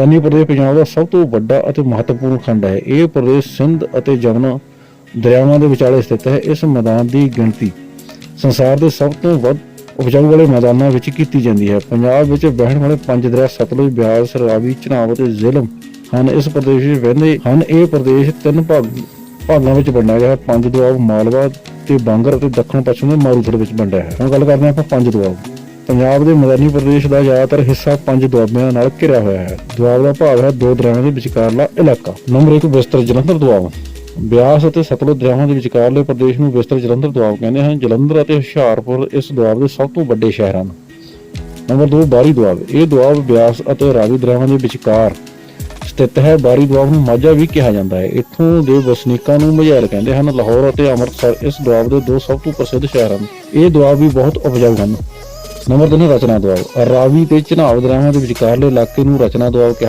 ਪਾਨੀ ਪ੍ਰਦੇਸ਼ ਪੰਜਾਬ ਦਾ ਸਭ ਤੋਂ ਵੱਡਾ ਅਤੇ ਮਹੱਤਵਪੂਰਨ ਖੰਡ ਹੈ। ਇਹ ਪ੍ਰਦੇਸ਼ ਸਿੰਧ ਅਤੇ ਜਮਨਾ ਦਰਿਆਵਾਂ ਦੇ ਵਿਚਾਲੇ ਸਥਿਤ ਹੈ। ਇਸ ਮੈਦਾਨ ਦੀ ਗਿਣਤੀ ਸੰਸਾਰ ਦੇ ਸਭ ਤੋਂ ਵੱਧ ਉਪਜਾਊ ਵਾਲੇ ਮੈਦਾਨਾਂ ਵਿੱਚ ਕੀਤੀ ਜਾਂਦੀ ਹੈ। ਪੰਜਾਬ ਵਿੱਚ ਵਹਿਣ ਵਾਲੇ ਪੰਜ ਦਰਿਆ ਸਤਲੁਜ ਬਿਆਸ ਰਾਵੀ ਝਨਾਬ ਅਤੇ ਜ਼ਿਲਮ ਹਨ। ਇਸ ਪ੍ਰਦੇਸ਼ ਵਿੱਚ ਵਹਿੰਦੇ ਹਨ। ਇਹ ਪ੍ਰਦੇਸ਼ ਤਿੰਨ ਭਾਗ, ਭਾਗਾਂ ਵਿੱਚ ਵੰਡਿਆ ਗਿਆ ਹੈ। ਪੰਜ ਦੁਆਬ, ਮਾਲਵਾ ਤੇ ਬਾਂਗਰ ਅਤੇ ਦੱਖਣ ਪੱਛਮ ਦੇ ਮਾਰੂਥਲ ਵਿੱਚ ਵੰਡਿਆ ਹੈ। ਹੁਣ ਗੱਲ ਕਰਦੇ ਹਾਂ ਆਪਾਂ ਪੰਜ ਦੁਆਬ। ਪੰਜਾਬ ਦੇ ਮੈਦਾਨੀ ਪ੍ਰਦੇਸ਼ ਦਾ ਜ਼ਿਆਦਾਤਰ ਹਿੱਸਾ ਪੰਜ ਦੁਆਬਿਆਂ ਨਾਲ ਘਿਰਿਆ ਹੋਇਆ ਹੈ। ਦੁਆਬ ਦਾ ਭਾਵ ਹੈ ਦੋ ਦਰਿਆਵਾਂ ਦੇ ਵਿਚਕਾਰਲਾ ਇਲਾਕਾ। ਨੰਬਰ 1 ਬਿਸਤਰ ਜਲੰਧਰ ਦੁਆਬ। ਬਿਆਸ ਅਤੇ ਸਤਲੁਜ ਦਰਿਆਵਾਂ ਦੇ ਵਿਚਕਾਰਲੇ ਪ੍ਰਦੇਸ਼ ਨੂੰ ਬਿਸਤਰ ਜਲੰਧਰ ਦੁਆਬ ਕਹਿੰਦੇ ਹਨ। ਜਲੰਧਰ ਅਤੇ ਹੁਸ਼ਿਆਰਪੁਰ ਇਸ ਦੁਆਬ ਦੇ ਸਭ ਤੋਂ ਵੱਡੇ ਸ਼ਹਿਰ ਹਨ। ਨੰਬਰ 2 ਬਾਰੀ ਦੁਆਬ। ਇਹ ਦੁਆਬ ਬਿਆਸ ਅਤੇ ਰਾਵੀ ਦਰਿਆਵਾਂ ਦੇ ਵਿਚਕਾਰ ਸਥਿਤ ਹੈ। ਬਾਰੀ ਦੁਆਬ ਨੂੰ ਮਾਝਾ ਵੀ ਕਿਹਾ ਜਾਂਦਾ ਹੈ। ਇੱਥੋਂ ਦੇ ਵਸਨੀਕਾਂ ਨੂੰ ਮਝੈਲ ਕਹਿੰਦੇ ਹਨ। ਲਾਹੌਰ ਅਤੇ ਅੰਮ੍ਰਿਤਸਰ ਇਸ ਦੁਆਬ ਦੇ ਦੋ ਸਭ ਤੋਂ ਪ੍ਰਸਿੱਧ ਸ਼ਹਿਰ ਹਨ। ਇਹ ਦੁਆਬ ਵੀ ਬਹੁਤ ਉਪਜਾਊ ਹਨ। ਨੰਬਰ 3 ਰਚਨਾ ਦੁਆਬ ਰਾਵੀ ਤੇ ਚਨਾਬ ਦਰਿਆਵਾਂ ਦੇ ਵਿਚਕਾਰਲੇ ਇਲਾਕੇ ਨੂੰ ਰਚਨਾ ਦੁਆਬ ਕਿਹਾ